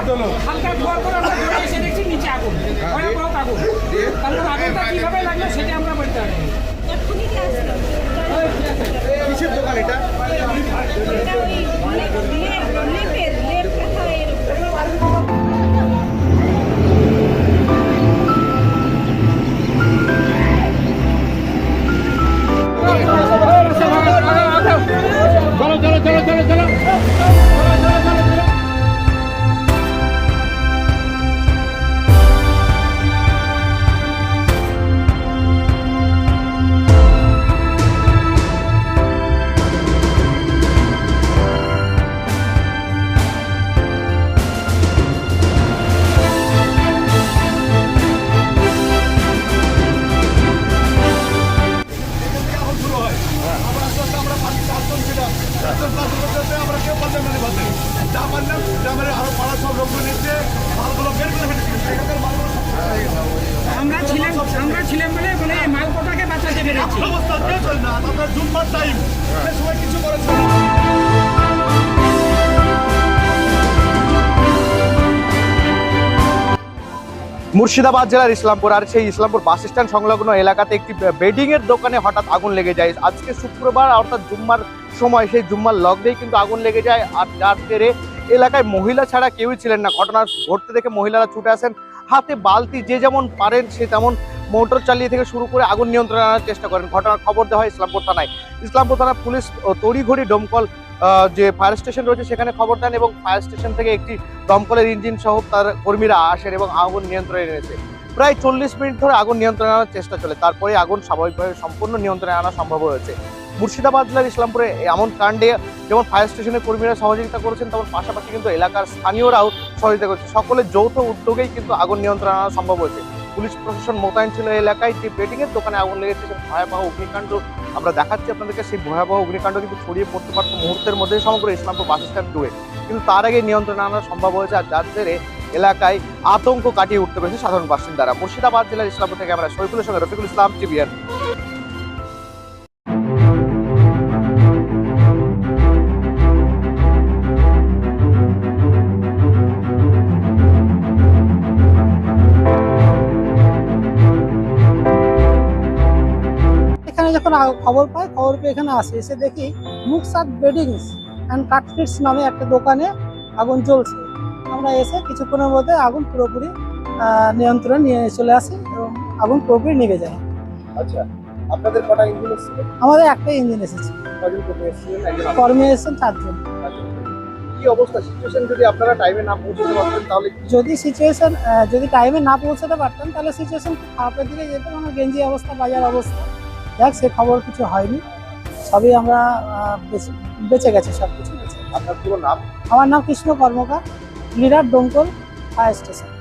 ভদ্রলোক মুর্শিদাবাদ জেলার ইসলামপুর আর সেই ইসলামপুর বাস স্ট্যান্ড সংলগ্ন এলাকাতে একটি বেডিং এর দোকানে হঠাৎ আগুন লেগে যায়। আজকে শুক্রবার, অর্থাৎ জুম্মার সময় সেই জুম্মার লগডেই কিন্তু আগুন লেগে যায়। আর যার জেরে এলাকায় মহিলা ছাড়া কেউই ছিলেন না। ঘটনা ঘটতে দেখে মহিলারা ছুটে আসেন। হাতে বালতি যে যেমন পারেন, সে তেমন মোটর চালিয়ে থেকে শুরু করে আগুন নিয়ন্ত্রণে আনার চেষ্টা করেন। ঘটনার খবর দেওয়া হয় ইসলামপুর থানায়। ইসলামপুর থানা পুলিশ তড়িঘড়ি দমকল যে ফায়ার স্টেশন রয়েছে সেখানে খবর দেন এবং ফায়ার স্টেশন থেকে একটি দমকলের ইঞ্জিন সহ তার কর্মীরা আসেন এবং আগুন নিয়ন্ত্রণে এনেছে। প্রায় চল্লিশ মিনিট ধরে আগুন নিয়ন্ত্রণে আনার চেষ্টা চলে। তারপরে আগুন স্বাভাবিকভাবে সম্পূর্ণ নিয়ন্ত্রণে আনা সম্ভব হয়েছে। মুর্শিদাবাদ, জেলার ইসলামপুরে এমন কাণ্ডে যেমন ফায়ার স্টেশনের কর্মীরা সহযোগিতা করেছেন, তেমন পাশাপাশি কিন্তু এলাকার স্থানীয়রাও সহযোগিতা করছে সকলের যৌথ উদ্যোগেই কিন্তু আগুন নিয়ন্ত্রণ আনা সম্ভব হয়েছে। পুলিশ প্রশাসন মোতায়েন ছিল এলাকায়, যে বেডিং এর দোকানে আগুন লেগেছে সে ভয়াবহ অগ্নিকাণ্ড আমরা দেখাচ্ছি আপনাদেরকে। সেই ভয়াবহ অগ্নিকাণ্ড কিন্তু ছড়িয়ে পড়তে পারতো মুহূর্তের মধ্যে সমগ্র ইসলামপুর বাস স্ট্যান্ড কিন্তু তার আগে নিয়ন্ত্রণ আনা সম্ভব হয়েছে আর যার জেরে এলাকায় আতঙ্ক কাটিয়ে উঠতে পেরেছে সাধারণ বাসিন্দারা। মুর্শিদাবাদ, জেলার ইসলামপুর থেকে আমরা শরীফুলের সঙ্গে রফিকুল ইসলাম টিভিএন যখন খবর পাই খবর পেয়ে এখানে আসি। এসে দেখি মুকসাদ বেডিংস অ্যান্ড কাটফিটস নামে একটা দোকানে আগুন জ্বলছে। আমরা এসে কিছুক্ষণের মধ্যে আগুন পুরোপুরি নিয়ন্ত্রণে নিয়ে চলে আসি এবং আগুন পুরোপুরি নিভে যায়। আচ্ছা আপনাদের কটা ইঞ্জিন আমাদের একটাই ইঞ্জিন এসেছে। কর্মী এসেছেন চারজন। কি অবস্থা? সিচুয়েশন যদি আপনারা টাইমে না পৌঁছতে পারতেন তাহলে যদি সিচুয়েশন যদি টাইমে না পৌঁছাতে পারতাম তাহলে সিচুয়েশন খুব খারাপের দিকে যেত। মানে গেঞ্জি অবস্থা বাজার অবস্থা। দেখ সে খবর কিছু হয়নি। সবই আমরা বেঁচে- বেঁচে গেছে সব কিছু বেঁচে আপনার পুরো নাম? আমার নাম Krishna Karmakar leader Domkal fire station.